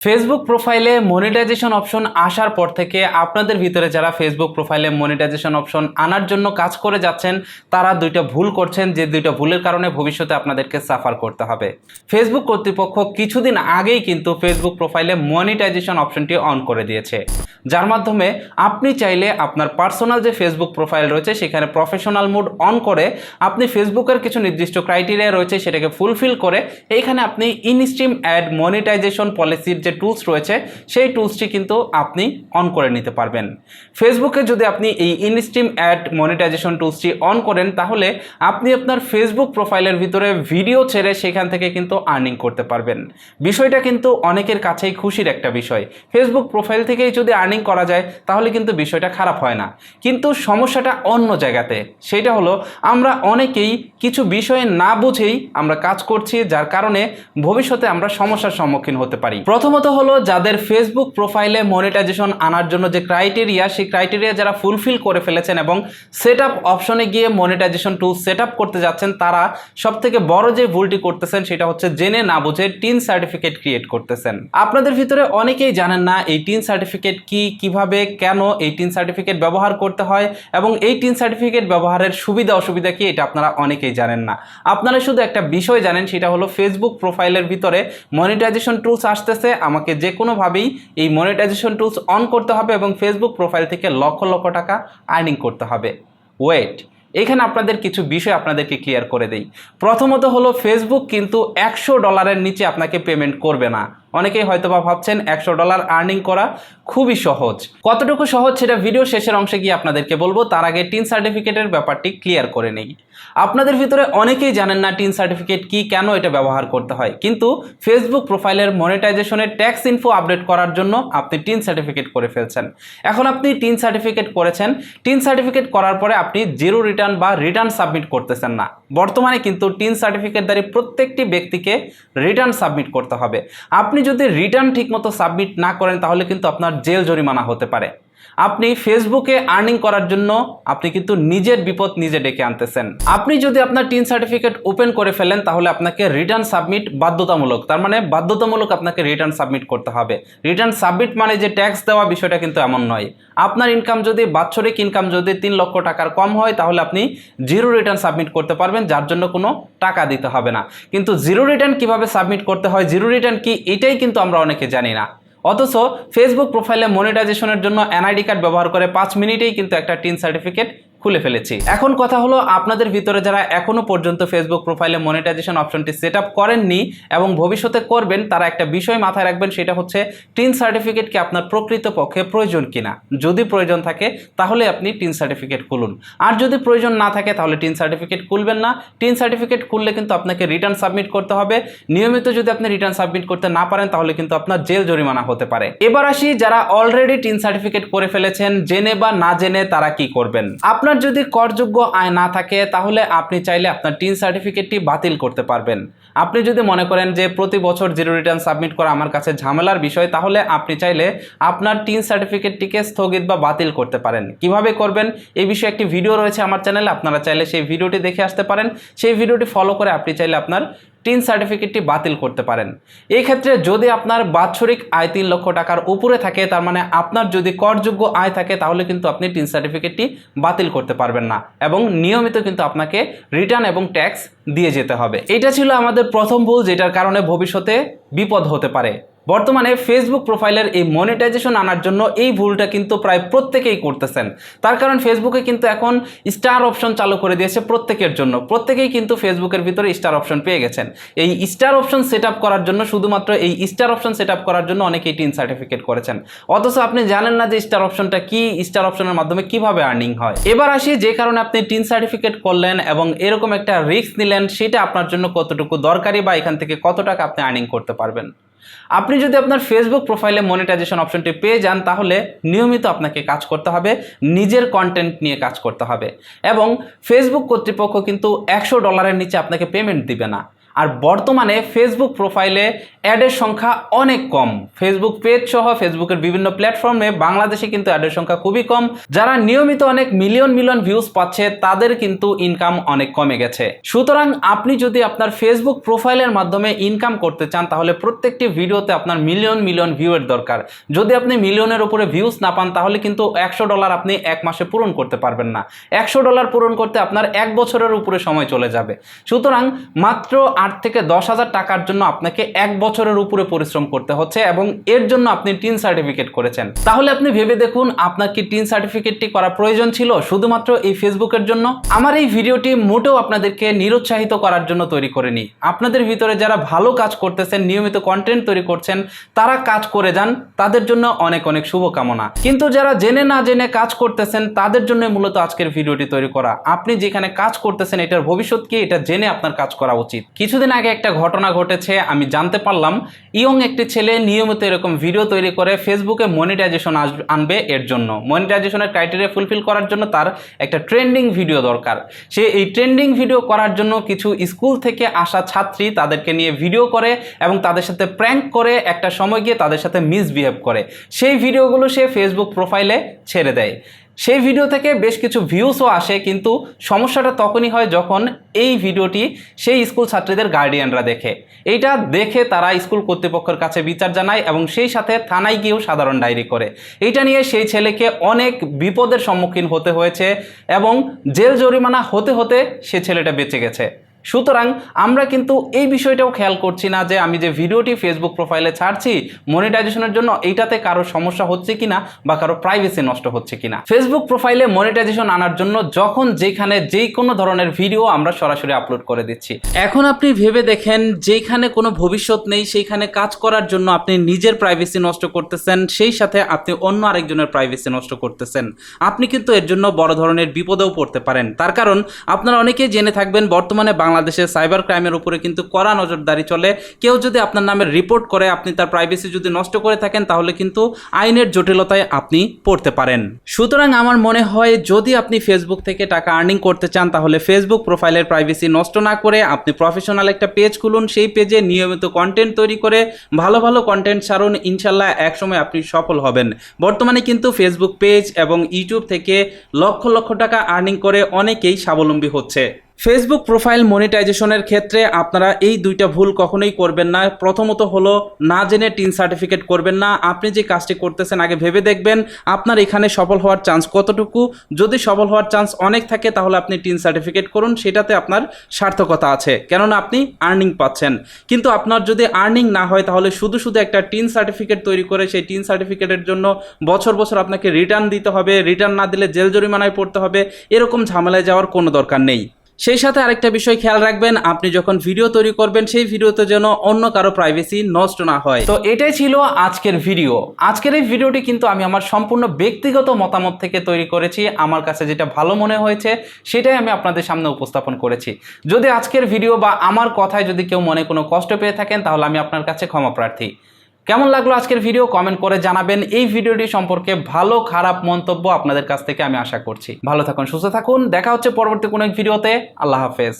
Facebook প্রোফাইলে monetization option আসার পর থেকে আপনাদের ভিতরে যারা ফেসবুক প্রোফাইলে মনিটাইজেশন অপশন আনার জন্য কাজ করে যাচ্ছেন, তারা দুইটা ভুল করছেন, যে দুইটা ভুলের কারণে ভবিষ্যতে আপনাদেরকে সাফার করতে হবে। ফেসবুক কর্তৃপক্ষ কিছুদিন আগেই কিন্তু ফেসবুক প্রোফাইলে মনিটাইজেশন অপশনটি অন করে দিয়েছে। যার মাধ্যমে আপনি চাইলে আপনার পার্সোনাল যে ফেসবুক প্রোফাইল রয়েছে, সেখানে প্রফেশনাল মুড অন করে আপনি ফেসবুকের কিছু নির্দিষ্ট ক্রাইটেরিয়া রয়েছে, সেটাকে ফুলফিল করে এইখানে আপনি ইনস্ট্রিম অ্যাড মনিটাইজেশন পলিসির যে টুলস রয়েছে, সেই টুলসটি কিন্তু আপনি অন করে নিতে পারবেন। ফেসবুকে যদি আপনি এই ইনস্ট্রিম অ্যাড মনিটাইজেশন টুলসটি অন করেন, তাহলে আপনি আপনার ফেসবুক প্রোফাইলের ভিতরে ভিডিও ছেড়ে সেখান থেকে কিন্তু আর্নিং করতে পারবেন। বিষয়টা কিন্তু অনেকের কাছেই খুশির একটা বিষয়। ফেসবুক প্রোফাইল থেকেই যদি আর্নিং করা যায়, তাহলে কিন্তু বিষয়টা খারাপ হয় না। কিন্তু সমস্যাটা অন্য জায়গাতে, সেটা হলো আমরা অনেকেই কিছু বিষয়ে না বুঝেই আমরা কাজ করছি, যার কারণে ভবিষ্যতে আমরা সমস্যার সম্মুখীন হতে পারি। প্রথমত হলো যাদের ফেসবুক প্রোফাইলে মনিটাইজেশন আনার জন্য যে ক্রাইটেরিয়া সেই ক্রাইটেরিয়া যারা ফুলফিল করে ফেলেছেন এবং সেট আপ অপশনে গিয়ে মনিটাইজেশন টুল সেট আপ করতে যাচ্ছেন, তারা সব থেকে বড় যে ভুলটি করতেছেন, সেটা হচ্ছে জেনে না বুঝে টিন সার্টিফিকেট ক্রিয়েট করতেছেন। আপনাদের ভিতরে অনেকেই জানেন না, এই টিন সার্টিফিকেট কি কীভাবে, কেন এই টিন সার্টিফিকেট ব্যবহার করতে হয় এবং এই টিন সার্টিফিকেট ব্যবহারের সুবিধা অসুবিধা কি, এটা আপনারা অনেকেই জানেন না। আপনারা শুধু একটা বিষয় জানেন, সেটা হলো ফেসবুক প্রোফাইলের ভিতরে মনিটাইজেশন টুলস আসতেছে। আমাকে যে কোনোভাবেই এই মনিটাইজেশন টুলস অন করতে হবে এবং ফেসবুক প্রোফাইল থেকে লক্ষ লক্ষ টাকা আর্নিং করতে হবে। ওয়েট এখানে আপনাদের কিছু বিষয় আপনাদেরকে ক্লিয়ার করে দেই। প্রথমত হলো ফেসবুক কিন্তু একশো ডলারের নিচে আপনাকে পেমেন্ট করবে না। অনেকেই হয়তো বা ভাবছেন একশো ডলার আর্নিং করা খুবই সহজ। কতটুকু সহজ সেটা ভিডিও শেষের অংশে গিয়ে আপনাদেরকে বলব, তার আগে টিন সার্টিফিকেটের ব্যাপারটি ক্লিয়ার করে নেই। আপনাদের ভিতরে অনেকেই জানেন না টিন সার্টিফিকেট কি, কেন এটা ব্যবহার করতে হয়। কিন্তু ফেসবুক প্রোফাইলের মনিটাইজেশনের ট্যাক্স ইনফো আপডেট করার জন্য আপনি টিন সার্টিফিকেট করে ফেলছেন। এখন আপনি টিন সার্টিফিকেট করেছেন, টিন সার্টিফিকেট করার পরে আপনি জিরো রিটার্ন বা রিটার্ন সাবমিট করতেছেন না। বর্তমানে কিন্তু টিন সার্টিফিকেট দ্বারা প্রত্যেকটি ব্যক্তিকে রিটার্ন সাবমিট করতে হবে। আপনি যদি রিটার্ন ঠিকমতো সাবমিট না করেন, তাহলে কিন্তু আপনার জেল জরিমানা হতে পারে। আপনি ফেসবুকে আর্নিং করার জন্য আপনি কিন্তু নিজের বিপদ নিজে ডেকে আনতেছেন। আপনি যদি আপনার টিন সার্টিফিকেট ওপেন করে ফেলেন, তাহলে আপনাকে রিটার্ন সাবমিট বাধ্যতামূলক, তার মানে বাধ্যতামূলক আপনাকে রিটার্ন সাবমিট করতে হবে। রিটার্ন সাবমিট মানে যে ট্যাক্স দেওয়া বিষয়টা কিন্তু এমন নয়। আপনার ইনকাম যদি, বাৎসরিক ইনকাম যদি তিন লক্ষ টাকার কম হয়, তাহলে আপনি জিরো রিটার্ন সাবমিট করতে পারবেন, যার জন্য কোনো টাকা দিতে হবে না। কিন্তু জিরো রিটার্ন কীভাবে সাবমিট করতে হয় জিরো রিটার্ন কি, এটাই কিন্তু আমরা অনেকে জানি না। অথচ ফেসবুক প্রোফাইলে মনিটাইজেশনের জন্য এনআইডি কার্ড ব্যবহার করে পাঁচ মিনিটেই কিন্তু একটা টিন সার্টিফিকেট খুলে ফেলেছি। এখন কথা হলো, আপনাদের ভিতরে যারা এখনও পর্যন্ত ফেসবুক প্রোফাইলে মনিটাইজেশন অপশনটি সেট আপ করেননি এবং ভবিষ্যতে করবেন, তারা একটা বিষয় মাথায় রাখবেন, সেটা হচ্ছে, টিন সার্টিফিকেট কি আপনার প্রকৃত পক্ষে প্রয়োজন কিনা? যদি প্রয়োজন থাকে, তাহলে আপনি টিন সার্টিফিকেট খুলুন। আর যদি প্রয়োজন না থাকে, তাহলে টিন সার্টিফিকেট খুলবেন না। টিন সার্টিফিকেট খুললে কিন্তু আপনাকে রিটার্ন সাবমিট করতে হবে। নিয়মিত যদি আপনি রিটার্ন সাবমিট করতে না পারেন, তাহলে কিন্তু আপনার জেল জরিমানা হতে পারে। এবার আসি, যারা অলরেডি টিন সার্টিফিকেট করে ফেলেছেন, জেনে বা না জেনে তারা কি করবেন? আপনার যদি করযোগ্য আয় না থাকে, তাহলে আপনি চাইলে আপনার টিন সার্টিফিকেটটি বাতিল করতে পারবেন। আপনি যদি মনে করেন যে প্রতি বছর জিরো রিটার্ন সাবমিট করা আমার কাছে ঝামেলার বিষয়, তাহলে আপনি চাইলে আপনার টিন সার্টিফিকেটটিকে স্থগিত বা বাতিল করতে পারেন। কীভাবে করবেন? এই বিষয়ে একটি ভিডিও রয়েছে আমার চ্যানেলে আপনারা চাইলে সেই ভিডিওটি দেখে আসতে পারেন। সেই ভিডিওটি ফলো করে আপনি চাইলে আপনার টিন সার্টিফিকেটটি বাতিল করতে পারেন। এই ক্ষেত্রে যদি আপনার বাৎসরিক আয় তিন লক্ষ টাকার উপরে থাকে, তার মানে আপনার যদি করযোগ্য আয় থাকে, তাহলে কিন্তু আপনি টিন সার্টিফিকেটটি বাতিল করতে পারবেন না এবং নিয়মিত কিন্তু আপনাকে রিটার্ন এবং ট্যাক্স দিয়ে যেতে হবে। এটা ছিল আমাদের প্রথম ভুল, যেটার কারণে ভবিষ্যতে বিপদ হতে পারে। বর্তমানে ফেসবুক প্রোফাইলের এই মনিটাইজেশন আনার জন্য এই ভুলটা কিন্তু প্রায় প্রত্যেকেই করতেছেন। তার কারণ ফেসবুকে কিন্তু এখন স্টার অপশন চালু করে দিয়েছে প্রত্যেকের জন্য। প্রত্যেকেই কিন্তু ফেসবুকের ভিতরে স্টার অপশন পেয়ে গেছেন। এই স্টার অপশন সেট করার জন্য শুধুমাত্র এই স্টার অপশন সেট করার জন্য অনেকেই টিন সার্টিফিকেট করেছেন। অথচ আপনি জানেন না যে স্টার অপশনটা কি? স্টার অপশনের মাধ্যমে কীভাবে আর্নিং হয়? এবার আসি যে কারণে আপনি টিন সার্টিফিকেট করলেন এবং এরকম একটা রিস্ক নিলেন, সেটা আপনার জন্য কতটুকু দরকারি বা এখান থেকে কত টাকা আপনি আর্নিং করতে পারবেন? আপনি যদি আপনার ফেসবুক প্রোফাইলে মনিটাইজেশন অপশনটি পেয়ে যান, তাহলে নিয়মিত আপনাকে কাজ করতে হবে, নিজের কন্টেন্ট নিয়ে কাজ করতে হবে। এবং ফেসবুক কর্তৃপক্ষ কিন্তু একশো ডলারের নিচে আপনাকে পেমেন্ট দিবে না। আর বর্তমানে ফেসবুক প্রোফাইলে অ্যাডের সংখ্যা অনেক কম। ফেসবুক পেজ সহ ফেসবুকের বিভিন্ন প্ল্যাটফর্মে বাংলাদেশে কিন্তু অ্যাডের সংখ্যা খুবই কম। যারা নিয়মিত অনেক মিলিয়ন মিলিয়ন ভিউজ পাচ্ছে, তাদের কিন্তু ইনকাম অনেক কমে গেছে। সুতরাং আপনি যদি আপনার ফেসবুক প্রোফাইলের মাধ্যমে ইনকাম করতে চান, তাহলে প্রত্যেকটি ভিডিওতে আপনার মিলিয়ন মিলিয়ন ভিউয়ের দরকার। যদি আপনি মিলিয়নের উপরে ভিউজ না পান, তাহলে কিন্তু একশো ডলার আপনি এক মাসে পূরণ করতে পারবেন না। একশো ডলার পূরণ করতে আপনার এক বছরের উপরে সময় চলে যাবে। সুতরাং মাত্র আট থেকে দশ হাজার টাকার জন্য আপনাকে এক বছরের উপরে পরিশ্রম করতে হচ্ছে এবং এর জন্য আপনি টিন সার্টিফিকেট করেছেন। তাহলে আপনি ভেবে দেখুন, আপনার কি টিন সার্টিফিকেটটি করা প্রয়োজন ছিল? শুধুমাত্র এই ফেসবুকের জন্য? আমার এই ভিডিওটি মোটেও আপনাদেরকে নিরুৎসাহিত করার জন্য তৈরি করেনি। আপনাদের ভিতরে যারা ভালো কাজ করতেছেন, নিয়মিত কন্টেন্ট তৈরি করছেন, তারা কাজ করে যান, তাদের জন্য অনেক অনেক শুভকামনা। কিন্তু যারা জেনে না জেনে কাজ করতেছেন, তাদের জন্য মূলত আজকের ভিডিওটি তৈরি করা। আপনি যেখানে কাজ করতেছেন, এটার ভবিষ্যৎ কি? এটা জেনে আপনার কাজ করা উচিত। কিছুদিন আগে একটা ঘটনা ঘটেছে, আমি জানতে পারলাম। ইয়ং একটি ছেলে নিয়মিত এরকম ভিডিও তৈরি করে ফেসবুকে মনিটাইজেশন আনবে এর জন্য। মনিটাইজেশনের ক্রাইটেরিয়া ফুলফিল করার জন্য তার একটা ট্রেন্ডিং ভিডিও দরকার। সে এই ট্রেন্ডিং ভিডিও করার জন্য কিছু স্কুল থেকে আসা ছাত্রী তাদেরকে নিয়ে ভিডিও করে এবং তাদের সাথে প্র্যাঙ্ক করে একটা সময় গিয়ে তাদের সাথে মিসবিহেভ করে। সেই ভিডিওগুলো সে ফেসবুক প্রোফাইলে ছেড়ে দেয়। সেই ভিডিও থেকে বেশ কিছু ভিউসও আসে, কিন্তু সমস্যাটা তখনই হয় যখন এই ভিডিওটি সেই স্কুল ছাত্রীদের গার্ডিয়ানরা দেখে। এইটা দেখে তারা স্কুল কর্তৃপক্ষের কাছে বিচার জানায় এবং সেই সাথে থানায় গিয়েও সাধারণ ডায়েরি করে। এইটা নিয়ে সেই ছেলেকে অনেক বিপদের সম্মুখীন হতে হয়েছে এবং জেল জরিমানা হতে হতে সে ছেলেটা বেঁচে গেছে। সুতরাং আমরা কিন্তু এই বিষয়টাও খেয়াল করছি না যে আমি যে ভিডিওটি ফেসবুক প্রোফাইলে ছাড়ছি মনিটাইজেশনের জন্য এইটাতে কারও সমস্যা হচ্ছে কিনা বা কারও প্রাইভেসি নষ্ট হচ্ছে কিনা। ফেসবুক প্রোফাইলে মনিটাইজেশন আনার জন্য যখন যেখানে যেই কোনো ধরনের ভিডিও আমরা সরাসরি আপলোড করে দিচ্ছি। এখন আপনি ভেবে দেখেন যেখানে কোনো ভবিষ্যৎ নেই, সেইখানে কাজ করার জন্য আপনি নিজের প্রাইভেসি নষ্ট করতেছেন, সেই সাথে আপনি অন্য আরেকজনের প্রাইভেসি নষ্ট করতেছেন। আপনি কিন্তু এর জন্য বড় ধরনের বিপদেও পড়তে পারেন। তার কারণ আপনারা অনেকেই জেনে থাকবেন, বর্তমানে বাংলাদেশের সাইবার ক্রাইমের উপরে কিন্তু কড়া নজরদারি চলে। কেউ যদি আপনার নামে রিপোর্ট করে, আপনি তার প্রাইভেসি যদি নষ্ট করে থাকেন, তাহলে কিন্তু আইনের জটিলতায় আপনি পড়তে পারেন। সুতরাং আমার মনে হয়, যদি আপনি ফেসবুক থেকে টাকা আর্নিং করতে চান, তাহলে ফেসবুক প্রোফাইলের প্রাইভেসি নষ্ট না করে আপনি প্রফেশনাল একটা পেজ খুলুন। সেই পেজে নিয়মিত কন্টেন্ট তৈরি করে ভালো ভালো কন্টেন্ট ছাড়ুন। ইনশাল্লাহ একসময় আপনি সফল হবেন। বর্তমানে কিন্তু ফেসবুক পেজ এবং ইউটিউব থেকে লক্ষ লক্ষ টাকা আর্নিং করে অনেকেই স্বাবলম্বী হচ্ছে। ফেসবুক প্রোফাইল মনিটাইজেশনের ক্ষেত্রে আপনারা এই দুইটা ভুল কখনোই করবেন না। প্রথমত হলো, না জেনে টিন সার্টিফিকেট করবেন না। আপনি যে কাজটি করতেছেন, আগে ভেবে দেখবেন আপনার এখানে সফল হওয়ার চান্স কতটুকু। যদি সফল হওয়ার চান্স অনেক থাকে, তাহলে আপনি টিন সার্টিফিকেট করুন। সেটাতে আপনার সার্থকতা আছে। কেননা আপনি আর্নিং পাচ্ছেন। কিন্তু আপনার যদি আর্নিং না হয়, তাহলে শুধু শুধু একটা টিন সার্টিফিকেট তৈরি করে সেই টিন সার্টিফিকেটের জন্য বছর বছর আপনাকে রিটার্ন দিতে হবে। রিটার্ন না দিলে জেল জরিমানায় পড়তে হবে। এরকম ঝামেলায় যাওয়ার কোনো দরকার নেই। সেই সাথে আরেকটা বিষয় খেয়াল রাখবেন, আপনি যখন ভিডিও তৈরি করবেন, সেই ভিডিওতে যেন অন্য কারও প্রাইভেসি নষ্ট না হয়। তো এটাই ছিল আজকের ভিডিও আজকের এই ভিডিওটি কিন্তু আমি আমার সম্পূর্ণ ব্যক্তিগত মতামত থেকে তৈরি করেছি। আমার কাছে যেটা ভালো মনে হয়েছে, সেটাই আমি আপনাদের সামনে উপস্থাপন করেছি। যদি আজকের ভিডিও বা আমার কথায় যদি কেউ মনে কোনো কষ্ট পেয়ে থাকেন, তাহলে আমি আপনার কাছে ক্ষমা প্রার্থী। কেমন লাগল আজকের ভিডিও কমেন্ট করে জানাবেন। এই ভিডিওটি সম্পর্কে ভালো, খারাপ মন্তব্য আপনাদের কাছ থেকে আমি আশা করছি। ভালো থাকুন, সুস্থ থাকুন। দেখা হচ্ছে পরবর্তী কোনো এক ভিডিওতে আল্লাহ হাফেজ।